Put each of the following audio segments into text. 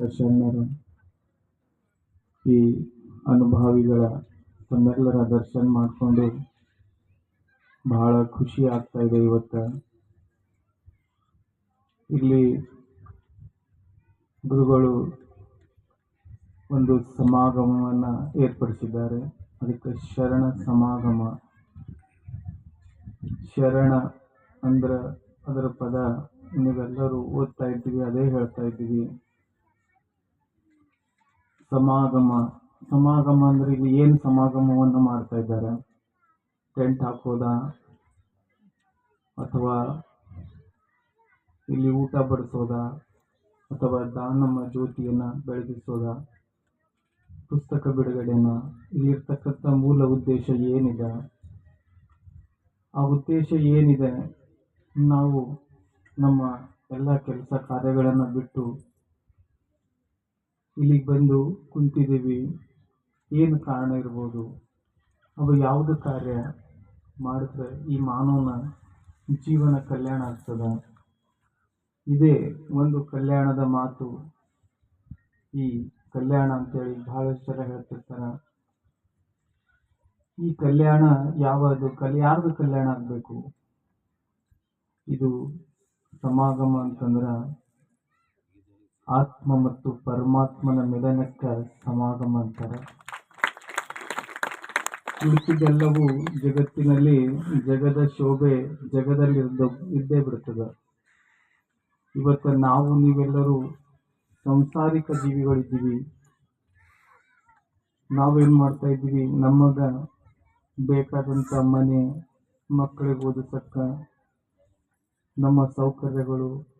ಶರಣರ ಈ ಅನುಭವಿಗಳ ತಮ್ಮೆಲ್ಲರ ದರ್ಶನ ಮಾಡಿಕೊಂಡು ಬಹಳ ಖುಷಿ ಆಗ್ತಾ ಇದೆ ಇವತ್ತು. ಇಲ್ಲಿ ಗುರುಗಳು ಒಂದು ಸಮಾಗಮವನ್ನು ಏರ್ಪಡಿಸಿದ್ದಾರೆ. ಅದಕ್ಕೆ ಶರಣ ಸಮಾಗಮ. ಶರಣ ಅಂದ್ರೆ ಅದರ ಪದ ನೀವೆಲ್ಲರೂ ಓದ್ತಾ ಇದ್ದೀವಿ, ಅದೇ ಹೇಳ್ತಾ ಇದ್ದೀವಿ. ಸಮಾಗಮ ಸಮಾಗಮ ಅಂದರೆ ಇಲ್ಲಿ ಏನು ಸಮಾಗಮವನ್ನು ಮಾಡ್ತಾ ಇದ್ದಾರೆ? ಟೆಂಟ್ ಹಾಕೋದಾ? ಅಥವಾ ಇಲ್ಲಿ ಊಟ ಬಡಿಸೋದ? ಅಥವಾ ದಾನಮ್ಮ ಜ್ಯೋತಿಯನ್ನ ಬೆಳಗಿಸೋದ? ಪುಸ್ತಕ ಬಿಡುಗಡೆನ? ಇಲ್ಲಿರ್ತಕ್ಕಂಥ ಮೂಲ ಉದ್ದೇಶ ಏನಿದೆ? ಆ ಉದ್ದೇಶ ಏನಿದೆ? ನಾವು ನಮ್ಮ ಎಲ್ಲ ಕೆಲಸ ಕಾರ್ಯಗಳನ್ನು ಬಿಟ್ಟು ಇಲ್ಲಿಗೆ ಬಂದು ಕುಂತಿದ್ದೀವಿ. ಏನು ಕಾರಣ ಇರ್ಬೋದು? ಅವು ಯಾವುದು ಕಾರ್ಯ? ಮಾಡಿದ್ರೆ ಈ ಮಾನವನ ಜೀವನ ಕಲ್ಯಾಣ ಆಗ್ತದ? ಇದೇ ಒಂದು ಕಲ್ಯಾಣದ ಮಾತು. ಈ ಕಲ್ಯಾಣ ಅಂತೇಳಿ ಬಹಳಷ್ಟು ಜನ ಹೇಳ್ತಿರ್ತಾರೆ. ಈ ಕಲ್ಯಾಣ ಯಾವುದು ಕಲ್, ಯಾರ್ದು ಕಲ್ಯಾಣ ಆಗಬೇಕು? ಇದು ಸಮಾಗಮ ಅಂತಂದ್ರ ಆತ್ಮ ಮತ್ತು ಪರಮಾತ್ಮನ ಮಿಲನಕ್ಕೆ ಸಮಾಗಮ ಅಂತಾರೆ. ಉಳಿಸಿದೆಲ್ಲವೂ ಜಗತ್ತಿನಲ್ಲಿ ಜಗದ ಶೋಭೆ ಜಗದಲ್ಲಿ ಇದ್ದೇ ಬಿಡುತ್ತದೆ. ಇವತ್ತು ನಾವು ನೀವೆಲ್ಲರೂ ಸಂಸಾರಿಕ ಜೀವಿಗಳಿದ್ದೀವಿ. ನಾವೇನ್ ಮಾಡ್ತಾ ಇದ್ದೀವಿ? ನಮಗ ಬೇಕಾದಂಥ ಮನೆ, ಮಕ್ಕಳಿಗೆ ಓದಿಸಕ್ಕ, ನಮ್ಮ ಸೌಕರ್ಯಗಳು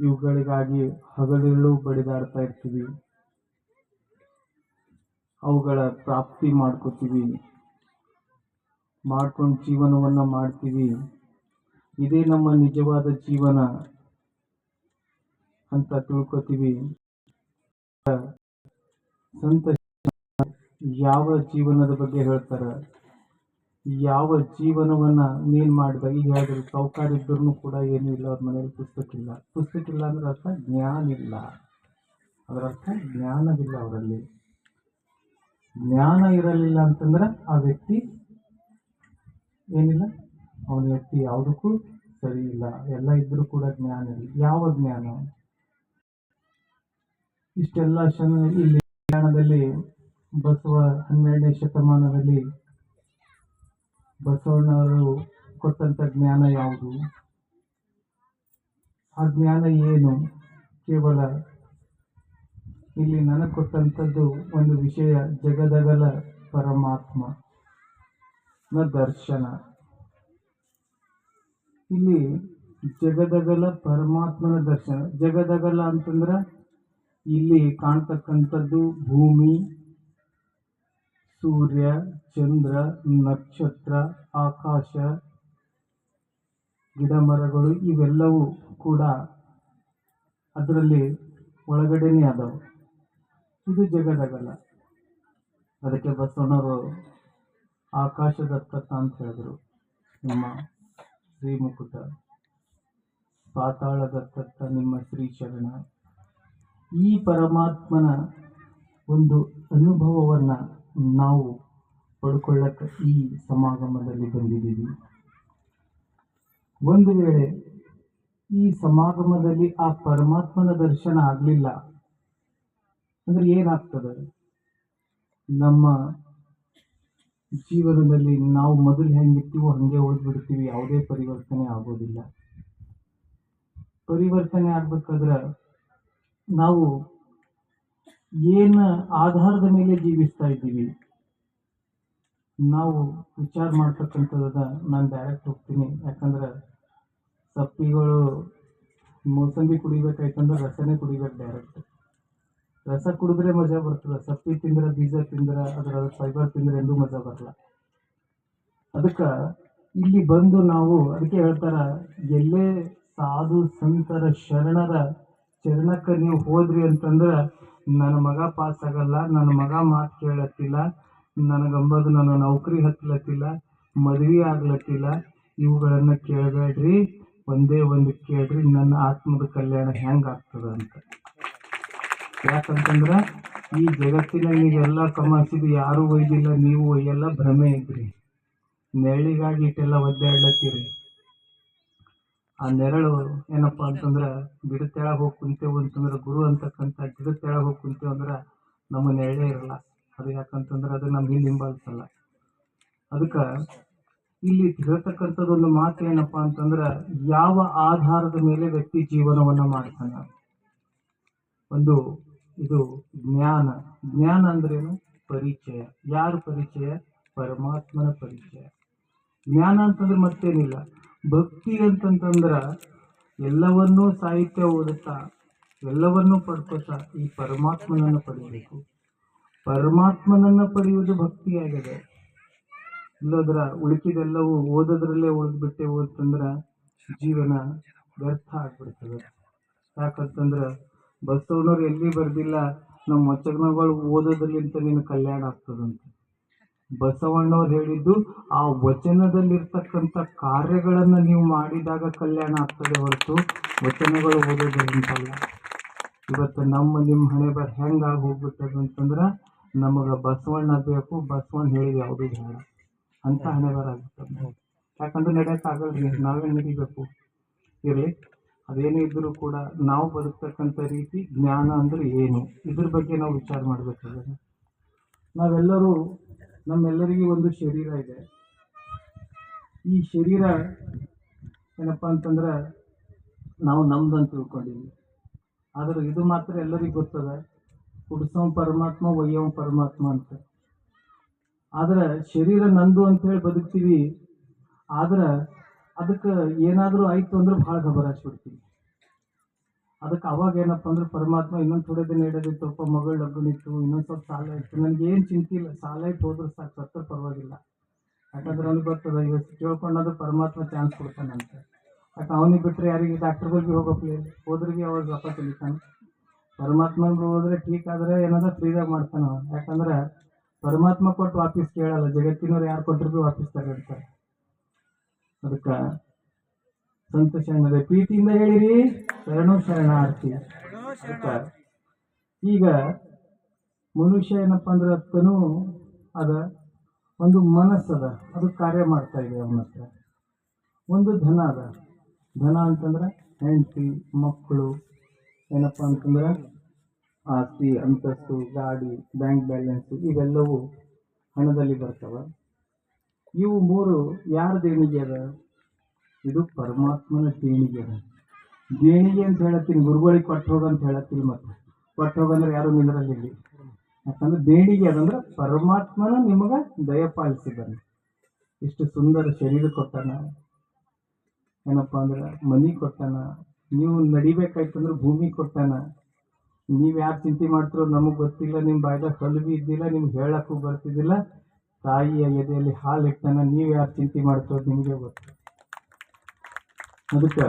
ಇವುಗಳಿಗಾಗಿ ಹಗಲಿರುಳು ಬಡಿದಾಡ್ತಾ ಇರ್ತೀವಿ. ಅವುಗಳ ಪ್ರಾಪ್ತಿ ಮಾಡ್ಕೋತೀವಿ. ಮಾಡ್ಕೊಂಡು ಜೀವನವನ್ನ ಮಾಡ್ತೀವಿ. ಇದೇ ನಮ್ಮ ನಿಜವಾದ ಜೀವನ ಅಂತ ತಿಳ್ಕೊತೀವಿ. ಸಂತ ಯಾವ ಜೀವನದ ಬಗ್ಗೆ ಹೇಳ್ತಾರ? ಯಾವ ಜೀವನವನ್ನ ಮೇಲ್ ಈಗ ಹೇಳಿದ್ರು ಸೌಕಾರ ಇದ್ರೂ ಕೂಡ ಏನೂ ಇಲ್ಲ, ಅವ್ರ ಮನೇಲಿ ಪುಸ್ತಕ ಇಲ್ಲ ಪುಸ್ತಕ ಇಲ್ಲ ಅಂದ್ರೆ ಅರ್ಥ ಜ್ಞಾನ ಇಲ್ಲ. ಅದರ ಅರ್ಥ ಜ್ಞಾನವಿಲ್ಲ ಅವರಲ್ಲಿ. ಜ್ಞಾನ ಇರಲಿಲ್ಲ ಅಂತಂದ್ರೆ ಆ ವ್ಯಕ್ತಿ ಏನಿಲ್ಲ. ಅವನ ವ್ಯಕ್ತಿ ಯಾವುದಕ್ಕೂ ಸರಿ ಇಲ್ಲ. ಎಲ್ಲ ಇದ್ದರೂ ಕೂಡ ಜ್ಞಾನ ಇಲ್ಲ. ಯಾವ ಜ್ಞಾನ? ಇಷ್ಟೆಲ್ಲ ಶನ ಇಲ್ಲಿ ಜ್ಞಾನದಲ್ಲಿ ಬಸವ ಹನ್ನೆರಡನೇ ಶತಮಾನದಲ್ಲಿ ಬಸವಣ್ಣವರು ಕೊಟ್ಟಂತ ಜ್ಞಾನ ಯಾವುದು? ಆ ಜ್ಞಾನ ಏನು? ಕೇವಲ ಇಲ್ಲಿ ನನಗೆ ಕೊಟ್ಟಂಥದ್ದು ಒಂದು ವಿಷಯ ಜಗದಗಲ ಪರಮಾತ್ಮ, ನ ದರ್ಶನ. ಇಲ್ಲಿ ಜಗದಗಲ ಪರಮಾತ್ಮನ ದರ್ಶನ. ಜಗದಗಲ ಅಂತಂದ್ರೆ ಇಲ್ಲಿ ಕಾಣ್ತಕ್ಕಂಥದ್ದು ಭೂಮಿ ಸೂರ್ಯ, ಚಂದ್ರ, ನಕ್ಷತ್ರ, ಆಕಾಶ ಗಿಡ ಮರಗಳು ಇವೆಲ್ಲವೂ ಕೂಡ ಅದರಲ್ಲಿ ಒಳಗಡೆನೆ ಅದಾವೆ ಇದು ಜಗದಗಲ. ಅದಕ್ಕೆ ಬಸವಣ್ಣವರು ಆಕಾಶದ ತತ್ತ ಅಂತ ಹೇಳಿದರು. ನಮ್ಮ ಶ್ರೀಮುಕುಟ ಪಾತಾಳದ ನಿಮ್ಮ ನಿಮ್ಮ ಶ್ರೀಚರಣ ಈ ಪರಮಾತ್ಮನ ಒಂದು ಅನುಭವವನ್ನ ನಾವು ಪಡ್ಕೊಳ್ಳಕ್ಕೆ ಈ ಸಮಾಗಮದಲ್ಲಿ ಬಂದಿದ್ದೀವಿ. ಒಂದು ವೇಳೆ ಈ ಸಮಾಗಮದಲ್ಲಿ ಆ ಪರಮಾತ್ಮನ ದರ್ಶನ ಆಗಲಿಲ್ಲ, ಅಂದ್ರೆ ಏನಾಗ್ತದೆ? ನಮ್ಮ ಜೀವನದಲ್ಲಿ ನಾವು ಮೊದಲು ಹೆಂಗಿರ್ತೀವೋ ಹಂಗೆ ಉಳಿದ್ಬಿಡ್ತೀವಿ, ಯಾವುದೇ ಪರಿವರ್ತನೆ ಆಗೋದಿಲ್ಲ. ಪರಿವರ್ತನೆ ಆಗ್ಬೇಕಾದ್ರೆ ನಾವು ಏನ ಆಧಾರದ ಮೇಲೆ ಜೀವಿಸ್ತಾ ಇದ್ದೀವಿ? ನಾವು ವಿಚಾರ ಮಾಡ್ತಕ್ಕಂಥದ್ದನ್ನ ನಾನು ಡೈರೆಕ್ಟ್ ಹೋಗ್ತೀನಿ. ಯಾಕಂದ್ರೆ ಸಪ್ಪಿಗಳು ಮೋಸಂಬಿ ಕುಡಿಬೇಕಾಯ್ತಂದ್ರೆ ರಸನೇ ಕುಡಿಬೇಕು ಡೈರೆಕ್ಟ್ ರಸ ಕುಡಿದ್ರೆ ಮಜಾ ಬರ್ತದೆ. ಸಪ್ಪಿ ತಿಂದ್ರೆ, ಬೀಜ ತಿಂದ್ರೆ ಅದರ ಫೈಬರ್ ತಿಂದ್ರೆ ಎಂದೂ ಮಜಾ ಬರಲ್ಲ. ಅದಕ್ಕೆ ಇಲ್ಲಿ ಬಂದು ನಾವು ಅದಕ್ಕೆ ಹೇಳ್ತಾರ, ಎಲ್ಲೇ ಸಾಧು ಸಂತರ ಶರಣರ ಚರಣಕ್ಕೆ ನೀವು ಹೋದ್ರಿ ಅಂತಂದ್ರೆ ನನ್ನ ಮಗ ಪಾಸ್ ಆಗಲ್ಲ, ನನ್ನ ಮಗ ಮಾತು ಕೇಳತ್ತಿಲ್ಲ ನನಗಂಬದು ನನ್ನ ನೌಕರಿ ಹತ್ತಲತ್ತಿಲ್ಲ ಮದುವೆ ಆಗ್ಲತ್ತಿಲ್ಲ, ಇವುಗಳನ್ನ ಕೇಳಬೇಡ್ರಿ, ಒಂದೇ ಒಂದು ಕೇಳ್ರಿ, ನನ್ನ ಆತ್ಮದ ಕಲ್ಯಾಣ ಹೆಂಗ್ ಆಗ್ತದ ಅಂತ ಯಾಕಂತಂದ್ರ ಈ ಜಗತ್ತಿನ ನೀವೆಲ್ಲ ಕಮಾಯಿಸಿದ್ದು ಯಾರು ಒಯ್ದಿಲ್ಲ, ನೀವು ಒಯ್ಯಲ್ಲ, ಭ್ರಮೆ ಇದ್ರಿ. ನೆರಳಿಗಾಗಿ ಇಟ್ಟೆಲ್ಲ ಒದ್ದಾಡ್ಲತ್ತೀರಿ. ಆ ನೆರಳು ಏನಪ್ಪ ಅಂತಂದ್ರೆ ಗಿಡದ ತೆಳಗೆ ಹೋಗಿ ಕುಂತೇವು ಅಂತಂದ್ರ ಗುರು ಅಂತಕ್ಕಂಥ ಗಿಡದ ತೆಳಗೆ ಹೋಗಿ ಕುಂತೇವು ಅಂದ್ರೆ ನಮ್ಮ ನೆರಳೇ ಇರಲ್ಲ. ಅದು ಯಾಕಂತಂದ್ರೆ ಅದು ನಮ್ ಹಿಂದ್ ಹಿಂಬಾಲಿಸಲ್ಲ ಅದಕ್ಕೆ ಇಲ್ಲಿ ಹೇಳ್ತಕ್ಕಂಥದ್ದು ಒಂದು ಮಾತು ಏನಪ್ಪ ಅಂತಂದ್ರೆ ಯಾವ ಆಧಾರದ ಮೇಲೆ ವ್ಯಕ್ತಿ ಜೀವನವನ್ನ ಮಾಡ್ತಾನೆ? ಒಂದು ಇದು ಜ್ಞಾನ. ಜ್ಞಾನ ಅಂದ್ರೇನು? ಪರಿಚಯ. ಯಾರು ಪರಿಚಯ? ಪರಮಾತ್ಮನ ಪರಿಚಯ. ಜ್ಞಾನ ಅಂತಂದ್ರೆ ಮತ್ತೇನಿಲ್ಲ. ಭಕ್ತಿ ಅಂತಂತಂದ್ರೆ ಎಲ್ಲವನ್ನೂ ಸಾಹಿತ್ಯ ಓದುತ್ತಾ, ಎಲ್ಲವನ್ನೂ ಪಡ್ಕೋತಾ ಈ ಪರಮಾತ್ಮನನ್ನ ಪಡಿಬೇಕು ಪರಮಾತ್ಮನನ್ನ ಪಡೆಯುವುದು ಭಕ್ತಿಯಾಗಿದೆ. ಇಲ್ಲದ್ರ ಉಳಿಕಿದೆಲ್ಲವೂ ಓದೋದ್ರಲ್ಲೇ ಓದ್ಬಿಟ್ಟೆ ಓದ್ತಂದ್ರೆ ಜೀವನ ವ್ಯರ್ಥ ಆಗ್ಬಿಡ್ತದೆ. ಯಾಕಂತಂದ್ರೆ ಬಸವಣ್ಣವ್ರು ಎಲ್ಲಿ ಬರ್ದಿಲ್ಲ, ನಮ್ಮ ಮೊಚ್ಚಗ್ನಗಳು ಓದೋದ್ರಲ್ಲಿಂತ ನಿನ್ನ ಕಲ್ಯಾಣ ಆಗ್ತದಂತ. ಬಸವಣ್ಣವ್ರು ಹೇಳಿದ್ದು, ಆ ವಚನದಲ್ಲಿರ್ತಕ್ಕಂಥ ಕಾರ್ಯಗಳನ್ನು ನೀವು ಮಾಡಿದಾಗ ಕಲ್ಯಾಣ ಆಗ್ತದೆ ಹೊರತು ವಚನಗಳು ಓದೋದ್ರಿಂದಲ್ಲ. ಇವತ್ತು ನಮ್ಮ ನಿಮ್ಮ ಹಣೆ ಬರ ಹೆಂಗಾಗಿ ಹೋಗ್ಬಿಟ್ಟದ ಅಂತಂದ್ರೆ, ನಮಗ ಬಸವಣ್ಣ ಬೇಕು, ಬಸವಣ್ಣ ಹೇಳಿದ ಯಾವುದು ಬೇಡ. ಅಂತ ಹಣೆ ಬರ ಆಗುತ್ತೆ ಯಾಕಂದ್ರೆ ನಡೆಯಕ್ ಆಗಲ್ರಿ, ನಾವೇ ನಡಿಬೇಕು. ಇರ್ಲಿ, ಅದೇನೇ ಇದ್ದರೂ ಕೂಡ ನಾವು ಬದುಕ್ತಕ್ಕಂಥ ರೀತಿ ಜ್ಞಾನ ಅಂದರೆ ಏನು? ಇದ್ರ ಬಗ್ಗೆ ನಾವು ವಿಚಾರ ಮಾಡಬೇಕಾದ್ರೆ, ನಾವೆಲ್ಲರೂ ನಮ್ಮೆಲ್ಲರಿಗೂ ಒಂದು ಶರೀರ ಇದೆ. ಈ ಶರೀರ ಏನಪ್ಪ ಅಂತಂದ್ರೆ ನಾವು ನಮ್ದು ಅಂತ ತಿಳ್ಕೊಂಡಿವಿ ಆದ್ರೆ ಇದು ಮಾತ್ರ ಎಲ್ಲರಿಗೂ ಗೊತ್ತದ ಹುಡ್ಸೋ ಪರಮಾತ್ಮ, ಒಯ್ಯೋ ಪರಮಾತ್ಮ ಅಂತ. ಆದ್ರೆ ಶರೀರ ನಂದು ಅಂತ ಹೇಳಿ ಬದುಕ್ತೀವಿ, ಆದ್ರೆ ಅದಕ್ಕೆ ಏನಾದರೂ ಆಯ್ತು ಅಂದ್ರೆ ಭಾಳ ಗಬರಾಸ್ಬಿಡ್ತೀವಿ ಅದಕ್ಕೆ ಅವಾಗ ಏನಪ್ಪ ಅಂದ್ರೆ ಪರಮಾತ್ಮ ಇನ್ನೊಂದು ಥೋಡೆ ದಿನ ಇಡೋದಿತ್ತಪ್ಪ ಮಗಳು ಲಗ್ನಿತ್ತು ಇನ್ನೊಂದು ಸ್ವಲ್ಪ ಸಾಲ ಇತ್ತು ನನಗೆ ಏನು ಚಿಂತೆ ಇಲ್ಲ, ಸಾಲ ಇತ್ತು ಹೋದ್ರೆ ಸಾಕು ಸತ್ರ ಪರವಾಗಿಲ್ಲ. ಯಾಕಂದ್ರೆ ಅವ್ನಿಗೆ ಗೊತ್ತದ ಇವತ್ತು ಕೇಳ್ಕೊಂಡಾದ್ರೆ ಪರಮಾತ್ಮ ಚಾನ್ಸ್ ಕೊಡ್ತಾನಂತ ಯಾಕೆ, ಅವನಿಗೆ ಬಿಟ್ಟರೆ ಯಾರಿಗೆ ಡಾಕ್ಟರ್ ಬಗ್ಗೆ ಹೋಗಪ್ಲಿ? ಹೋದ್ರಿಗೆ ಅವಾಗ ರೊಕ್ಕ ತಿಳಿತಾನೆ ಪರಮಾತ್ಮನ್ಗೆ ಹೋದ್ರೆ ಠೀಕ್ ಆದ್ರೆ ಏನಾದ್ರೂ ಫ್ರೀದಾಗ ಮಾಡ್ತಾನೆ. ಯಾಕಂದ್ರೆ ಪರಮಾತ್ಮ ಕೊಟ್ಟು ವಾಪಸ್ ಕೇಳಲ್ಲ, ಜಗತ್ತಿನವ್ರು ಯಾರು ಕೊಟ್ಟರು ಭೀ ವಾಪಸ್ ತಗೊಳ್ತಾರೆ ಅದಕ್ಕೆ ಸಂತ ಶರಣರೇ ಪ್ರೀತಿಯಿಂದ ಹೇಳಿರಿ. ಶರಣು ಶರಣಾರ್ಥಿ. ಈಗ ಮನುಷ್ಯ ಏನಪ್ಪ ಅಂದ್ರೆ ತನು ಅದ ಒಂದು ಮನಸ್ಸದ ಅದು. ಕಾರ್ಯ ಮಾಡ್ತಾ ಇದೆ ಅವನ ಹತ್ರ. ಒಂದು ಧನ ಅದ. ಧನ ಅಂತಂದ್ರೆ ಹೆಂಡತಿ ಮಕ್ಕಳು ಏನಪ್ಪ ಅಂತಂದ್ರೆ ಆಸ್ತಿ ಅಂತಸ್ತು ಗಾಡಿ ಬ್ಯಾಂಕ್ ಬ್ಯಾಲೆನ್ಸು ಇವೆಲ್ಲವೂ ಹಣದಲ್ಲಿ ಬರ್ತವೆ. ಇವು ಮೂರು ಯಾರ ದೇಣಿಗೆ ಅದ? ಇದು ಪರಮಾತ್ಮನ ದೇಣಿಗೆ ದೇಣಿಗೆ ಅಂತ ಹೇಳತ್ತೀನಿ, ಗುರುಗಳಿಗೆ ಕೊಟ್ಟು ಅಂತ ಹೇಳತ್ತೀನಿ ಮತ್ತೆ. ಕೊಟ್ಟು ಹೋಗಂದ್ರೆ ಯಾರು ನಿಂದ್ರಲ್ಲಿ ಯಾಕಂದ್ರೆ ದೇಣಿಗೆ ಅದಂದ್ರೆ ಪರಮಾತ್ಮನ ನಿಮಗ ದಯಪಾಲಿಸಿದ್ದಾನೆ ಇಷ್ಟು ಸುಂದರ ಶರೀರ ಕೊಟ್ಟಾನ. ಏನಪ್ಪ ಅಂದ್ರೆ ಮನಿ ಕೊಟ್ಟಾನ. ನೀವು ನಡಿಬೇಕಾಯ್ತಂದ್ರೆ ಭೂಮಿ ಕೊಟ್ಟಾನ. ನೀವ್ ಯಾರು ಚಿಂತೆ ಮಾಡ್ತಿರೋ ನಮಗ್ ಗೊತ್ತಿಲ್ಲ, ನಿಮ್ ಬಾಯ್ದಾಗ ಕಲ್ವಿ ಇದ್ದಿಲ್ಲ, ನಿಮ್ಗೆ ಹೇಳಕ್ಕೂ ಬರ್ತಿದ್ದಿಲ್ಲ. ತಾಯಿಯ ಎದೆಯಲ್ಲಿ ಹಾಲು ಇಟ್ಟಾನ, ನೀವ್ ಯಾರು ಚಿಂತೆ ಮಾಡ್ತಿರೋದು ನಿಮಗೆ ಗೊತ್ತು. ಅದಕ್ಕೆ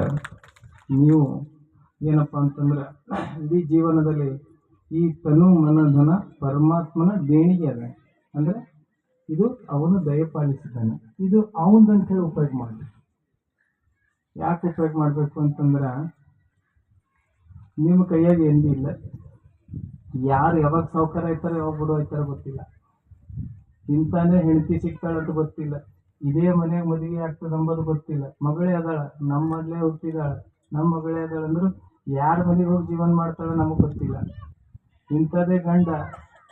ನೀವು ಏನಪ್ಪ ಅಂತಂದ್ರೆ ಇಡೀ ಜೀವನದಲ್ಲಿ ಈ ತನು ಮನ ಧನ ಪರಮಾತ್ಮನ ದೇಣಿಗೆ ಅದ. ಅಂದ್ರೆ ಇದು ಅವನು ದಯಪಾಲಿಸಿದ್ದಾನೆ ಇದು ಅವನದಂತ ಹೇಳಿ ಉಪಯೋಗ ಮಾಡಬೇಕು. ಯಾಕೆ ಉಪಯೋಗ ಮಾಡಬೇಕು ಅಂತಂದ್ರೆ ನಿಮ್ಮ ಕೈಯಾಗ ಏನೂ ಇಲ್ಲ ಯಾರು ಯಾವಾಗ ಸಾವುಕಾರ ಆಯ್ತಾರೋ ಯಾವಾಗ ಬಿಡು ಆಯ್ತಾರೋ ಗೊತ್ತಿಲ್ಲ. ಇಂತಾನೆ ಹೆಂಡತಿ ಸಿಗ್ತಾಳಂತ ಗೊತ್ತಿಲ್ಲ. ಇದೇ ಮನೆ ಮದುವೆ ಆಗ್ತದೆ ಅಂಬೋದು ಗೊತ್ತಿಲ್ಲ. ಮಗಳೇ ಅದಾಳ ನಮ್ಮ ಮಗಳೇ ಹುಟ್ಟಿದಾಳ ನಮ್ಮ ಮಗಳೇ ಅದಾಳ ಅಂದ್ರು ಯಾರ ಮನೆಗೆ ಹೋಗಿ ಜೀವನ ಮಾಡ್ತಾಳ ನಮಗೆ ಗೊತ್ತಿಲ್ಲ. ಇಂಥದೇ ಗಂಡ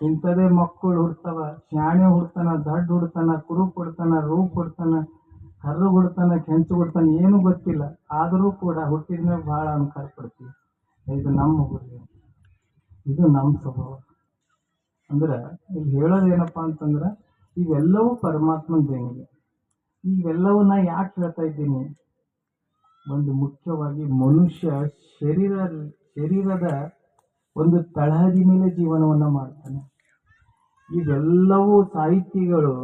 ಇಂಥದೇ ಮಕ್ಕಳು ಹುಡ್ತಾವ, ಶಾಣೆ ಹುಡ್ತಾನ, ದಡ್ಡ ಹುಡ್ತಾನ ಕುರುಪ್ ಹುಡ್ತಾನ ರೂಪ್ ಹುಡ್ತಾನ ಕರ್ರು ಹುಡ್ತಾನ ಕೆಂಚು ಹುಡ್ತಾನ ಏನು ಗೊತ್ತಿಲ್ಲ. ಆದರೂ ಕೂಡ ಹುಟ್ಟಿದ ಮೇಲೆ ಭಾಳ ಅಹಂಕಾರ ಪಡ್ತೀವಿ. ಇದು ನಮ್ಮ ಮಗುರಿ ಇದು ನಮ್ಮ ಸ್ವಭಾವ. ಅಂದ್ರೆ ಇಲ್ಲಿ ಹೇಳೋದೇನಪ್ಪ ಅಂತಂದ್ರೆ ಇವೆಲ್ಲವೂ ಪರಮಾತ್ಮನ ದೇಣಿಗೆ ಇವೆಲ್ಲವನ್ನ ಯಾಕೆ ಹೇಳ್ತಾ ಇದ್ದೀನಿ? ಒಂದು ಮುಖ್ಯವಾಗಿ ಮನುಷ್ಯ ಶರೀರ, ಶರೀರದ ಒಂದು ತಳಹದಿ ಮೇಲೆ ಜೀವನವನ್ನ ಮಾಡ್ತಾನೆ. ಇವೆಲ್ಲವೂ ಸಾಹಿತಿಗಳು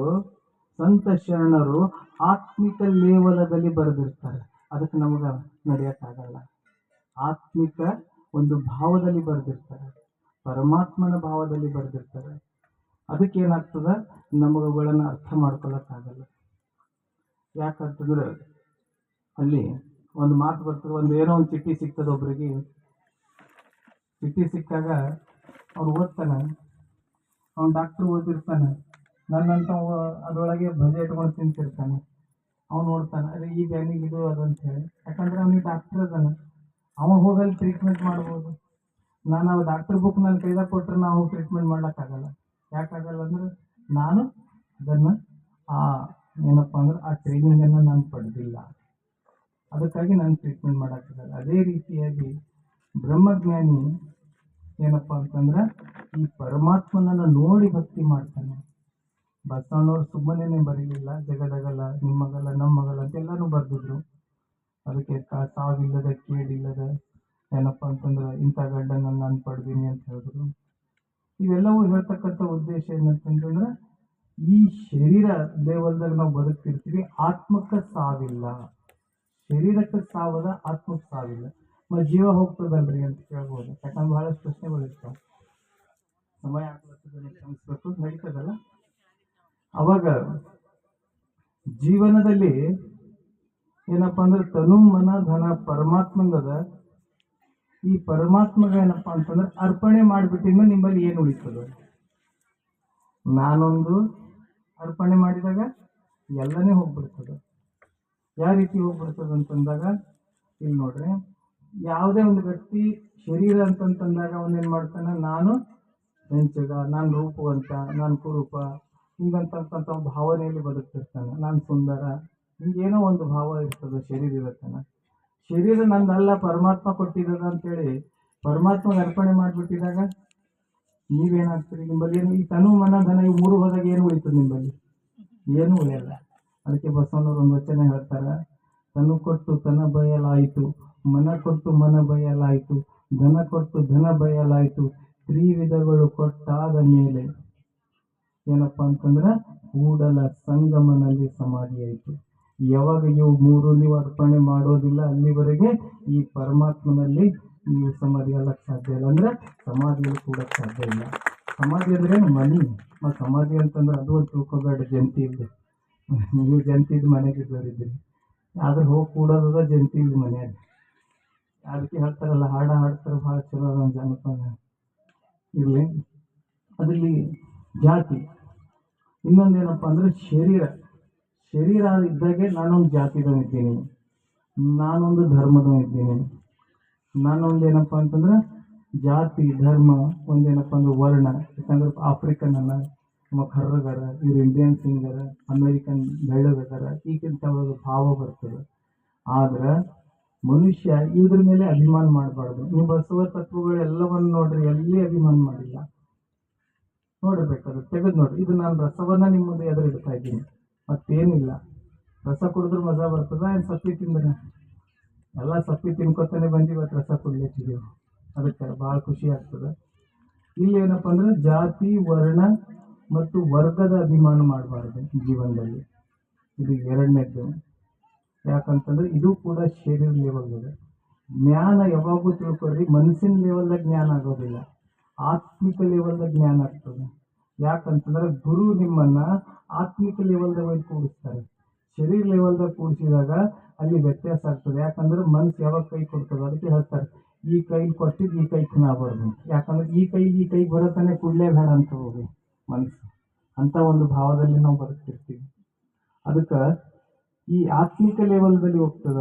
ಸಂತ ಶರಣರು ಆತ್ಮಿಕ ಲೇವಲದಲ್ಲಿ ಬರೆದಿರ್ತಾರೆ. ಅದಕ್ಕೆ ನಮಗ ನಡೆಯಕ್ಕಾಗಲ್ಲ. ಆತ್ಮಿಕ ಒಂದು ಭಾವದಲ್ಲಿ ಬರೆದಿರ್ತಾರೆ. ಪರಮಾತ್ಮನ ಭಾವದಲ್ಲಿ ಬರೆದಿರ್ತಾರೆ. ಅದಕ್ಕೆ ಏನಾಗ್ತದ ಅವುಗಳನ್ನು ಅರ್ಥ ಮಾಡ್ಕೊಳಕ್ಕಾಗಲ್ಲ. ಯಾಕಂತಂದ್ರೆ ಅಲ್ಲಿ ಒಂದು ಮಾತು ಬರ್ತದೆ ಒಂದು ಏನೋ ಒಂದು ಚಿಟ್ಟಿ ಸಿಗ್ತದೆ ಒಬ್ಬರಿಗೆ ಚಿಟ್ಟಿ ಸಿಕ್ಕಾಗ ಅವ್ನು ಓದ್ತಾನೆ. ಅವ್ನು ಡಾಕ್ಟ್ರ್ ಓದಿರ್ತಾನೆ. ನನ್ನಂತ ಅದರೊಳಗೆ ಭಜೆ ಇಟ್ಕೊಂಡು ತಿಂತಿರ್ತಾನೆ. ಅವ್ನು ನೋಡ್ತಾನೆ ಅದೇ ಈ ಬ್ಯಾನಿಗೆ ಇದು, ಅದು ಅಂತ ಹೇಳಿ. ಯಾಕಂದ್ರೆ ಅವ್ನಿಗೆ ಡಾಕ್ಟ್ರ್ ಅದಾನೆ ಅವ ಹೋಗಲ್ಲಿ ಟ್ರೀಟ್ಮೆಂಟ್ ಮಾಡ್ಬೋದು. ನಾನು ಅವ ಡಾಕ್ಟರ್ ಬುಕ್ ನನ್ನ ಕೈದಾಗ ಕೊಟ್ಟರೆ ನಾವು ಟ್ರೀಟ್ಮೆಂಟ್ ಮಾಡೋಕ್ಕಾಗಲ್ಲ ಯಾಕಾಗಲ್ಲ ಅಂದ್ರೆ, ನಾನು ಅದನ್ನು ಆ ಏನಪ್ಪ ಅಂದ್ರೆ ಆ ಟ್ರೈನಿಂಗನ್ನು ನಾನು ಪಡೆದಿಲ್ಲ. ಅದಕ್ಕಾಗಿ ನಾನು ಟ್ರೀಟ್ಮೆಂಟ್ ಮಾಡೋಕ್ಕಾಗಲ್ಲ ಅದೇ ರೀತಿಯಾಗಿ ಬ್ರಹ್ಮಜ್ಞಾನಿ ಏನಪ್ಪ ಅಂತಂದ್ರೆ ಈ ಪರಮಾತ್ಮನನ್ನು ನೋಡಿ ಭಕ್ತಿ ಮಾಡ್ತಾನೆ. ಬಸವಣ್ಣವ್ರು ಸುಮ್ಮನೆ ಬರೀಲಿಲ್ಲ. ಜಗದಗಲ ನಿಮ್ಮಗಲ ನಮ್ಮಗಲ ಅಂತೆಲ್ಲಾನು ಬರೆದಿದ್ರು. ಅದಕ್ಕೆ ಸಾವಿಲ್ಲದ, ಕೇಳಿಲ್ಲದ ಏನಪ್ಪ ಅಂತಂದ್ರೆ ಇಂಥ ಗಡ್ಡನ ನಾನು ಪಡ್ದೀನಿ ಅಂತ ಹೇಳಿದ್ರು. ಇವೆಲ್ಲವೂ ಹೇಳ್ತಕ್ಕಂಥ ಉದ್ದೇಶ ಏನಂತಂದ್ರೆ ಈ ಶರೀರ ಲೆವೆಲ್ದಾಗ ನಾವು ಬದುಕ್ತಿರ್ತೀವಿ, ಆತ್ಮಕ್ಕೆ ಸಾವಿಲ್ಲ. ಶರೀರಕ್ಕೆ ಸಾವದ ಆತ್ಮಕ್ಕೆ ಸಾವಿಲ್ಲ. ಮತ್ತು ಜೀವ ಹೋಗ್ತದಲ್ರಿ ಅಂತ ಕೇಳ್ಬೋದು ಯಾಕಂದ್ರೆ ಬಹಳಷ್ಟು ಪ್ರಶ್ನೆಗಳು ಇರ್ತಾವೆ. ಸಮಯ ಕ್ಷಮಿಸ್ಬೇಕು ನಡೀತದಲ್ಲ? ಅವಾಗ ಜೀವನದಲ್ಲಿ ಏನಪ್ಪ ಅಂದ್ರೆ ತನು ಮನ ಧನ ಪರಮಾತ್ಮಂದದ ಈ ಪರಮಾತ್ಮಗ ಏನಪ್ಪಾ ಅಂತಂದ್ರೆ ಅರ್ಪಣೆ ಮಾಡಿಬಿಟ್ಟಿಂದ ನಿಮ್ಮಲ್ಲಿ ಏನು ಉಳಿತದ? ನಾನೊಂದು ಅರ್ಪಣೆ ಮಾಡಿದಾಗ ಎಲ್ಲನೇ ಹೋಗ್ಬಿಡ್ತದೆ. ಯಾವ ರೀತಿ ಹೋಗ್ಬಿಡ್ತದೆ ಅಂತಂದಾಗ, ಇಲ್ಲಿ ನೋಡ್ರಿ, ಯಾವುದೇ ಒಂದು ವ್ಯಕ್ತಿ ಶರೀರ ಅಂತಂತಂದಾಗ ಅವನೇನ್ ಮಾಡ್ತಾನೆ, ನಾನು ಹೆಂಚಗ ನಾನು ರೂಪವಂತ, ನಾನು ಕುರೂಪ ಹೀಗಂತಕ್ಕಂಥ ಭಾವನೆಯಲ್ಲಿ ಬದುಕ್ತಿರ್ತಾನೆ. ನಾನು ಸುಂದರ, ಹಿಂಗೇನೋ ಒಂದು ಭಾವ ಇರ್ತದೆ ಶರೀರ ಇರತ್ತಾನೆ ಶರೀರ ನಂದಲ್ಲ, ಪರಮಾತ್ಮ ಕೊಟ್ಟಿದ್ದದ ಅಂತೇಳಿ ಪರಮಾತ್ಮ ಅರ್ಪಣೆ ಮಾಡಿಬಿಟ್ಟಿದಾಗ ನೀವೇನಾಗ್ತೀರಿ ನಿಮ್ಮಲ್ಲಿ ಏನು ಈ ತನು ಮನ ಧನ ಈ ಮೂರು ಹೋದಾಗ ಏನು ಉಳಿತದೆ ನಿಮ್ಮಲ್ಲಿ ಏನು ಉಳಿಯಲ್ಲ. ಅದಕ್ಕೆ ಬಸವನವರು ಒಂದು ವಚನ ಹೇಳ್ತಾರೆ. ತನು ಕೊಟ್ಟು ತನ ಬಯಲಾಯಿತು, ಮನ ಕೊಟ್ಟು ಮನ ಬಯಲಾಯಿತು, ಧನ ಕೊಟ್ಟು ಧನ ಬಯಲಾಯಿತು, ತ್ರಿವಿಧಗಳು ಕೊಟ್ಟಾದ ಮೇಲೆ ಏನಪ್ಪ ಅಂತಂದ್ರೆ ಕೂಡಲ ಸಂಗಮನಲ್ಲಿ ಸಮಾಧಿ ಆಯಿತು ಯಾವಾಗ ಇವು ಮೂರು ನೀವು ಅರ್ಪಣೆ ಮಾಡೋದಿಲ್ಲ, ಅಲ್ಲಿವರೆಗೆ ಈ ಪರಮಾತ್ಮನಲ್ಲಿ ನೀವು ಸಮಾಧಿ ಅಲ್ಲಕ್ಕೆ ಸಾಧ್ಯ ಇಲ್ಲ. ಅಂದ್ರೆ ಸಮಾಧಿಯಲ್ಲಿ ಕೂಡಕ್ಕೆ ಸಾಧ್ಯ ಇಲ್ಲ. ಸಮಾಧಿ ಅಂದ್ರೆ ಮನಿ. ಮತ್ತು ಸಮಾಧಿ ಅಂತಂದ್ರೆ ಅದು ಒಂದು ತಿಳ್ಕೊಬೇಡ ಜಂತಿ ಇದ್ದು ನೀವು ಜಂತಿ ಇದ್ದು ಮನೆಗೆ ಇದ್ದವರಿದ್ದೀರಿ. ಆದ್ರೆ ಹೋಗಿ ಕೂಡೋದದ ಜಂತಿ ಇಲ್ಲಿ ಮನೆಯಾಗ ಅದಕ್ಕೆ ಹೇಳ್ತಾರಲ್ಲ, ಹಾಡ ಹಾಡ್ತಾರೆ, ಭಾಳ ಚಲೋ ಅದ ಜನಪದ. ಇರಲಿ. ಅದರಲ್ಲಿ ಜಾತಿ. ಇನ್ನೊಂದೇನಪ್ಪ ಅಂದ್ರೆ ಶರೀರ. ಶರೀರ ಇದ್ದಾಗೆ ನಾನೊಂದು ಜಾತಿದವನಿದ್ದೀನಿ. ನಾನೊಂದು ಧರ್ಮದವನಿದ್ದೀನಿ. ನಾನೊಂದು ಏನಪ್ಪ ಅಂತಂದ್ರೆ ಜಾತಿ, ಧರ್ಮ ಒಂದೇನಪ್ಪ ಅಂದ್ರೆ ವರ್ಣ, ಯಾಕಂದ್ರೆ ಆಫ್ರಿಕನ್ ಅನ್ನ ನಮ್ಮ ಕರ್ರಗರ, ಇವ್ರು ಇಂಡಿಯನ್ ಸಿಂಗರ ಅಮೇರಿಕನ್ ಬೆಳ್ಳಗದಾರ ಈಗಿಂತ ಭಾವ ಬರ್ತದೆ. ಆದ್ರೆ ಮನುಷ್ಯ ಇದ್ರ ಮೇಲೆ ಅಭಿಮಾನ ಮಾಡಬಾರ್ದು. ನೀವು ಬಸವ ತತ್ವಗಳೆಲ್ಲವನ್ನು ನೋಡ್ರಿ, ಎಲ್ಲಿ ಅಭಿಮಾನ ಮಾಡಿಲ್ಲ? ನೋಡಬೇಕಾದ್ರೆ ತೆಗೆದು ನೋಡ್ರಿ. ಇದು ನಾನು ರಸವನ್ನ ನಿಮ್ಮ ಮುಂದೆ ಎದುರು ಇಡ್ತಾ ಇದ್ದೀನಿ. ಮತ್ತೇನಿಲ್ಲ. ರಸ ಕುಡಿದ್ರೆ ಮಜಾ ಬರ್ತದ, ಏನು ಸಪ್ಪಿ ತಿಂದ್ರೆ? ಎಲ್ಲ ಸಪ್ಪಿ ತಿನ್ಕೊತಾನೆ ಬಂದು ಇವತ್ತು ರಸ ಕುಡ್ಲಿಕ್ಕಿದೀವಿ ಅದಕ್ಕೆ ಭಾಳ ಖುಷಿ ಆಗ್ತದೆ. ಇಲ್ಲಿ ಏನಪ್ಪ ಅಂದ್ರೆ ಜಾತಿ, ವರ್ಣ ಮತ್ತು ವರ್ಗದ ಅಭಿಮಾನ ಮಾಡಬಾರ್ದು ಜೀವನದಲ್ಲಿ. ಇದು ಎರಡನೇದ್ದು. ಯಾಕಂತಂದ್ರೆ ಇದು ಕೂಡ ಶರೀರ ಲೆವೆಲ್ ಇದೆ ಜ್ಞಾನ ಯಾವಾಗೂ ತಿಳ್ಕೊಳ್ರಿ, ಮನಸ್ಸಿನ ಲೆವೆಲ್ದಾಗ ಜ್ಞಾನ ಆಗೋದಿಲ್ಲ. ಆತ್ಮಿಕ ಲೆವೆಲ್ದಾಗ ಜ್ಞಾನ ಆಗ್ತದೆ. ಯಾಕಂತಂದ್ರೆ ಗುರು ನಿಮ್ಮನ್ನ ಆತ್ಮಿಕ ಲೆವೆಲ್ದಾಗ ಕೂಡಿಸ್ತಾರೆ. ಶರೀರ ಲೆವೆಲ್ದಾಗ ಕೂಡಿಸಿದಾಗ ಅಲ್ಲಿ ವ್ಯತ್ಯಾಸ ಆಗ್ತದೆ. ಯಾಕಂದ್ರೆ ಮನ್ಸು ಯಾವಾಗ ಕೈ ಕೊಡ್ತದೆ ಅದಕ್ಕೆ ಹೇಳ್ತಾರೆ. ಈ ಕೈಲಿ ಕೊಟ್ಟಿದ್ದು ಈ ಕೈ ತಿನ್ನಬಾರ್ದು ಯಾಕಂದ್ರೆ ಈ ಕೈ ಈ ಕೈ ಬರೋತಾನೆ ಕೂಡಲೇ ಬೇಡ ಅಂತ ಹೋಗಿ ಮನಸ್ಸು ಅಂತ ಒಂದು ಭಾವದಲ್ಲಿ ನಾವು ಬದುಕ್ತಿರ್ತೀವಿ. ಅದಕ್ಕೆ ಈ ಆತ್ಮಿಕ ಲೆವೆಲ್ದಲ್ಲಿ ಹೋಗ್ತದ.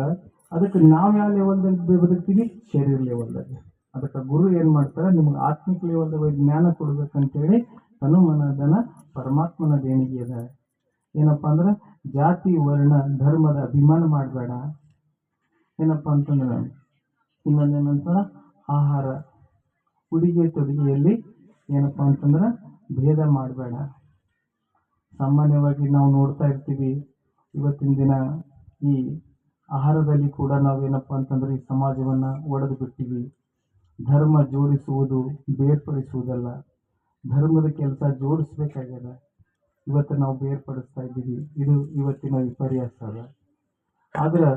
ಅದಕ್ಕೆ ನಾವು ಯಾವ ಲೆವೆಲ್ದಲ್ಲಿ ಬದುಕ್ತೀವಿ? ಶರೀರ ಲೆವೆಲ್ದಲ್ಲಿ ಅದಕ್ಕೆ ಗುರು ಏನು ಮಾಡ್ತಾರೆ? ನಿಮ್ಗೆ ಆತ್ಮಿಕ ಲೆವೆಲ್ದ ಜ್ಞಾನ ಕೊಡ್ಬೇಕಂತೇಳಿ ತನು ಮನದನ ಪರಮಾತ್ಮನ ದೇಣಿಗೆ ಅದ ಏನಪ್ಪ ಅಂದ್ರೆ ಜಾತಿ, ವರ್ಣ, ಧರ್ಮದ ಅಭಿಮಾನ ಮಾಡಬೇಡ. ಏನಪ್ಪ ಅಂತಂದ್ರೆ ಇನ್ನೊಂದೇನಂತ ಆಹಾರ. ಉಡುಗೆ ತೊಡುಗೆಯಲ್ಲಿ ಏನಪ್ಪ ಅಂತಂದ್ರೆ ಭೇದ ಮಾಡಬೇಡ. ಸಾಮಾನ್ಯವಾಗಿ ನಾವು ನೋಡ್ತಾ ಇರ್ತೀವಿ, ಇವತ್ತಿನ ದಿನ ಈ ಆಹಾರದಲ್ಲಿ ಕೂಡ ನಾವೇನಪ್ಪ ಅಂತಂದ್ರೆ ಈ ಸಮಾಜವನ್ನು ಒಡೆದು ಬಿಟ್ಟಿವಿ. ಧರ್ಮ ಜೋಡಿಸುವುದು, ಬೇರ್ಪಡಿಸುವುದಲ್ಲ. ಧರ್ಮದ ಕೆಲಸ ಜೋಡಿಸ್ಬೇಕಾಗ್ಯದ. ಇವತ್ತು ನಾವು ಬೇರ್ಪಡಿಸ್ತಾ ಇದ್ದೀವಿ. ಇದು ಇವತ್ತಿನ ವಿಪರ್ಯಾಸ ಅದ ಆದ್ರೆ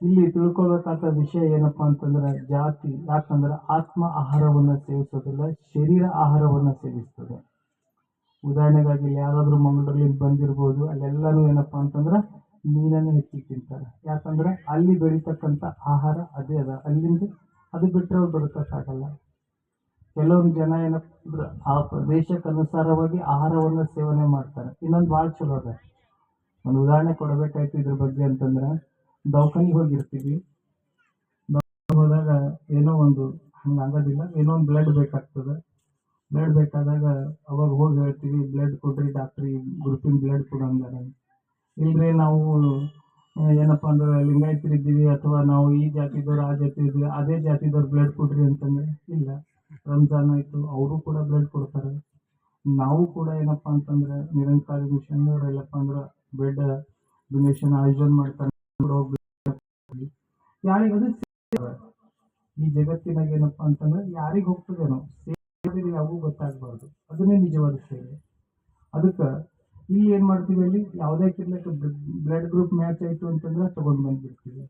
ಇಲ್ಲಿ ತಿಳ್ಕೊಳ್ಬೇಕಾದ ವಿಷಯ ಏನಪ್ಪಾ ಅಂತಂದ್ರೆ ಜಾತಿ, ಯಾಕಂದ್ರೆ ಆತ್ಮ ಆಹಾರವನ್ನು ಸೇವಿಸೋದಿಲ್ಲ, ಶರೀರ ಆಹಾರವನ್ನು ಸೇವಿಸ್ತದೆ. ಉದಾಹರಣೆಗಾಗಿ ಯಾರಾದ್ರೂ ಮಂಗಳೂರಲ್ಲಿ ಬಂದಿರ್ಬೋದು, ಅಲ್ಲೆಲ್ಲಾನು ಏನಪ್ಪಾ ಅಂತಂದ್ರೆ ಮೀನನ್ನೇ ಹೆಚ್ಚಿಗೆ ತಿಂತಾರೆ. ಯಾಕಂದ್ರೆ ಅಲ್ಲಿ ಬೆಳೀತಕ್ಕಂಥ ಆಹಾರ ಅದೇ ಅದ. ಅಲ್ಲಿಂದ ಅದು ಬಿಟ್ಟರೆ ಅವ್ರು ಬದುಕೋಕ್ಕಾಗಲ್ಲ. ಕೆಲವೊಂದು ಜನ ಏನಪ್ಪಾ ಆ ಪ್ರದೇಶಕ್ಕೆ ಅನುಸಾರವಾಗಿ ಆಹಾರವನ್ನು ಸೇವನೆ ಮಾಡ್ತಾರೆ. ಇನ್ನೊಂದು ಭಾಳ ಚಲೋ ಅದ. ಒಂದು ಉದಾಹರಣೆ ಕೊಡಬೇಕಾಯ್ತು ಇದ್ರ ಬಗ್ಗೆ ಅಂತಂದ್ರೆ, ದವಾಖಾನಿಗೆ ಹೋಗಿರ್ತೀವಿ. ಹೋದಾಗ ಏನೋ ಒಂದು, ಹಂಗೆ ಆಗೋದಿಲ್ಲ, ಏನೋ ಒಂದು ಬ್ಲಡ್ ಬೇಕಾಗ್ತದೆ. ಬ್ಲಡ್ ಬೇಕಾದಾಗ ಅವಾಗ ಹೋಗಿ ಹೇಳ್ತೀವಿ ಬ್ಲಡ್ ಕೊಡ್ರಿ ಡಾಕ್ಟ್ರಿ ಗ್ರೂಪಿನ ಬ್ಲಡ್ ಕೊಡಂಗಾರ ಇಲ್ಲರಿ ನಾವು, ಏನಪ್ಪ ಅಂದ್ರೆ ಲಿಂಗಾಯತರಿದ್ದೀವಿ ಅಥವಾ ನಾವು ಈ ಜಾತಿದವ್ರು, ಆ ಜಾತಿ ಇದ್ದೀವಿ ಅದೇ ಜಾತಿದವ್ರು ಬ್ಲಡ್ ಕೊಡ್ರಿ ಅಂತಂದ್ರೆ, ಇಲ್ಲ. ರಂಜಾನ್ ಆಯಿತು, ಅವರು ಕೂಡ ಬ್ಲಡ್ ಕೊಡ್ತಾರೆ. ನಾವು ಕೂಡ ಏನಪ್ಪ ಅಂತಂದ್ರೆ, ನಿರಂಕಾರಿ ಮಿಷನ್ ಎಲ್ಲಪ್ಪ ಅಂದ್ರೆ ಬ್ಲಡ್ ಡೊನೇಷನ್ ಆಯೋಜನೆ ಮಾಡ್ತಾರೆ. ಯಾರಿಗದು. ಈ ಜಗತ್ತಿನಾಗ ಏನಪ್ಪ ಅಂತಂದ್ರೆ ಯಾರಿಗೆ ಹೋಗ್ತದೇನೋ ಸೇವೆ ಯಾವೂ ಗೊತ್ತಾಗಬಾರ್ದು. ಅದನ್ನೇ ನಿಜವಾದ ಸೇವೆ. ಅದಕ್ಕೆ ಇಲ್ಲಿ ಏನು ಮಾಡ್ತೀವಿ ಅಲ್ಲಿ? ಯಾವುದೇ ಕಿರ್ಲಕ್ಕೆ ಬ್ಲಡ್ ಗ್ರೂಪ್ ಮ್ಯಾಚ್ ಆಯಿತು ಅಂತಂದ್ರೆ ತಗೊಂಡು ಬಂದ್ಬಿಡ್ತೀವಿ.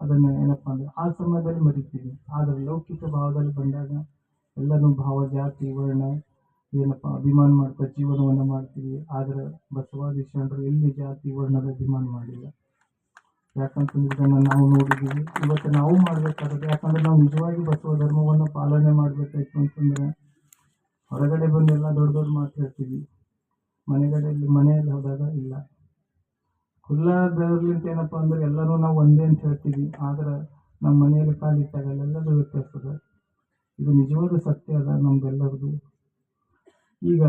ಅದನ್ನು ಏನಪ್ಪ ಅಂದ್ರೆ ಆ ಸಮಯದಲ್ಲಿ ಮರಿತೀವಿ. ಆದರೆ ಲೌಕಿಕ ಭಾವದಲ್ಲಿ ಬಂದಾಗ ಎಲ್ಲನೂ ಭಾವ ಜಾತಿ ವರ್ಣ, ಏನಪ್ಪ, ಅಭಿಮಾನ ಮಾಡ್ತಾ ಜೀವನವನ್ನು ಮಾಡ್ತೀವಿ. ಆದರೆ ಬಸವಾದಿ ಶರಣರು ಎಲ್ಲಿ ಜಾತಿ, ವರ್ಣದ ಅಭಿಮಾನ ಮಾಡಿಲ್ಲ. ಯಾಕಂತಂದ್ರೆ ಇದನ್ನು ನಾವು ನೋಡಿದ್ದೀವಿ. ಇವತ್ತು ನಾವು ಮಾಡಬೇಕಾಗುತ್ತೆ ಯಾಕಂದ್ರೆ ನಾವು ನಿಜವಾಗಿ ಬಸವ ಧರ್ಮವನ್ನು ಪಾಲನೆ ಮಾಡಬೇಕಾಯ್ತು ಅಂತಂದರೆ ಹೊರಗಡೆ ಬಂದು ಎಲ್ಲ ದೊಡ್ಡ ದೊಡ್ಡ ಮಾತು ಹೇಳ್ತೀವಿ. ಮನೆಗಡೆಯಲ್ಲಿ ಮನೆಯಲ್ಲಿ ಹೋದಾಗ ಇಲ್ಲ. ಖುಲ್ಲಾದವ್ರಲಿಂತ ಏನಪ್ಪ ಅಂದ್ರೆ ಎಲ್ಲರೂ ನಾವು ಒಂದೇ ಅಂತ ಹೇಳ್ತೀವಿ. ಆದ್ರೆ ನಮ್ಮ ಮನೆಯಲ್ಲಿ ಕಾಲಿಟ್ಟಾಗ ಎಲ್ಲದೂ ವ್ಯತ್ಯಾಸ ಇದು ನಿಜವಾದ ಸತ್ಯ ಅದ ನಮ್ಗೆಲ್ಲರದು. ಈಗ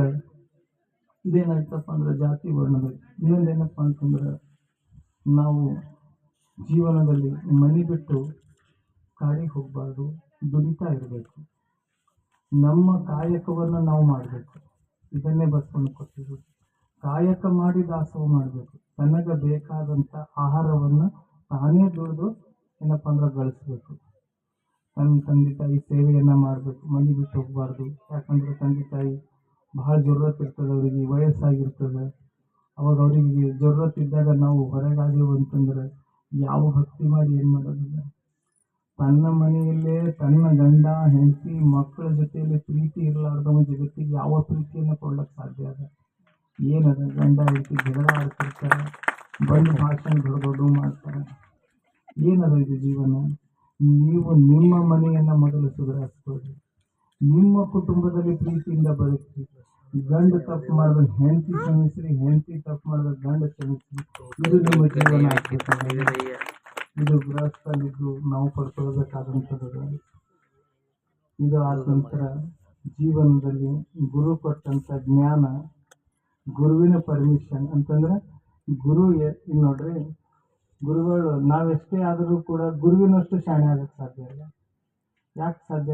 ಇದೇನಾಯ್ತಪ್ಪ ಅಂದ್ರೆ ಜಾತಿ ವರ್ಣದ ಇನ್ನೊಂದೇನಪ್ಪ ಅಂತಂದ್ರೆ ನಾವು ಜೀವನದಲ್ಲಿ ಮನೆ ಬಿಟ್ಟು ಕಾಡಿಗೆ ಹೋಗಬಾರ್ದು, ದುಡಿತಾ ಇರಬೇಕು. ನಮ್ಮ ಕಾಯಕವನ್ನು ನಾವು ಮಾಡಬೇಕು. ಇದನ್ನೇ ಬಸ್ಕೊಂಡು ಕೊಟ್ಟಿರೋದು ಕಾಯಕ ಮಾಡಿ ದಾಸವ ಮಾಡಬೇಕು. ತನಗೆ ಬೇಕಾದಂಥ ಆಹಾರವನ್ನು ತಾನೇ ದುಡಿದು ಏನಪ್ಪ ಅಂದ್ರೆ ಗಳಿಸ್ಬೇಕು. ತಂದೆ ತಂದೆ ತಾಯಿ ಸೇವೆಯನ್ನು ಮಾಡಬೇಕು, ಮನೆ ಬಿಟ್ಟು ಹೋಗಬಾರ್ದು. ಯಾಕಂದ್ರೆ ತಂದೆ ತಾಯಿ ಬಹಳ ಜರೂರತ್ತು ಇರ್ತದೆ ಅವರಿಗೆ, ವಯಸ್ಸಾಗಿರ್ತದೆ. ಅವಾಗ ಅವರಿಗೆ ಜರೂರತ್ತು ಇದ್ದಾಗ ನಾವು ಹೊರಗಾದೆವು ಅಂತಂದ್ರೆ ಯಾವ ಭಕ್ತಿ ಮಾಡಿ ಏನು ಮಾಡೋದಿಲ್ಲ. ತನ್ನ ಮನೆಯಲ್ಲೇ ತನ್ನ ಗಂಡ, ಹೆಂಡತಿ, ಮಕ್ಕಳ ಜೊತೆಯಲ್ಲಿ ಪ್ರೀತಿ ಇರಲಾರ್ದವ ಜಗತ್ತಿಗೆ ಯಾವ ಪ್ರೀತಿಯನ್ನು ಕೊಡಲಿಕ್ಕೆ ಸಾಧ್ಯ ಅದ? ಏನದ ಗಂಡ, ಹೆಂಡತಿ ಜಗಳ ಆಡ್ತಿರ್ತಾರೆ, ಬಂದು ಭಾಷಣ ದೊಡ್ಡ ದೊಡ್ಡ ಮಾಡ್ತಾರೆ ಏನದ ಇದು ಜೀವನ? ನೀವು ನಿಮ್ಮ ಮನೆಯನ್ನು ಮೊದಲು ಸುಧಾರಿಸ್ಕೊಳ್ಳಿ ನಿಮ್ಮ ಕುಟುಂಬದಲ್ಲಿ ಪ್ರೀತಿಯಿಂದ ಬದುಕಿ ಗಂಡ ತಪ್ಪು ಮಾಡಿದ್ರೆ ಹೆಂಡತಿ ಕ್ಷಮಿಸ್ರಿ, ಹೆಂಡತಿ ತಪ್ಪು ಮಾಡಿದ್ರೆ ಗಂಡ ಕ್ಷಮಿಸ್ರಿ. ಇದು ನಿಮ್ಮ ಜೀವನ ಇದು ಗೃಹಸ್ಥಲ್ಲಿದ್ದು ನಾವು ಪಡ್ಕೊಳ್ಬೇಕಾದಂಥದ್ದು. ಇದು ಆದ ನಂತರ ಜೀವನದಲ್ಲಿ ಗುರು ಕೊಟ್ಟಂಥ ಜ್ಞಾನ, ಗುರುವಿನ ಪರ್ಮಿಷನ್ ಅಂತಂದ್ರೆ ಗುರು ನೋಡ್ರಿ ಗುರುಗಳು ನಾವೆಷ್ಟೇ ಆದರೂ ಕೂಡ ಗುರುವಿನಷ್ಟು ಶಾಣೆ ಆಗಕ್ಕೆ ಸಾಧ್ಯ ಇಲ್ಲ. ಯಾಕೆ ಸಾಧ್ಯ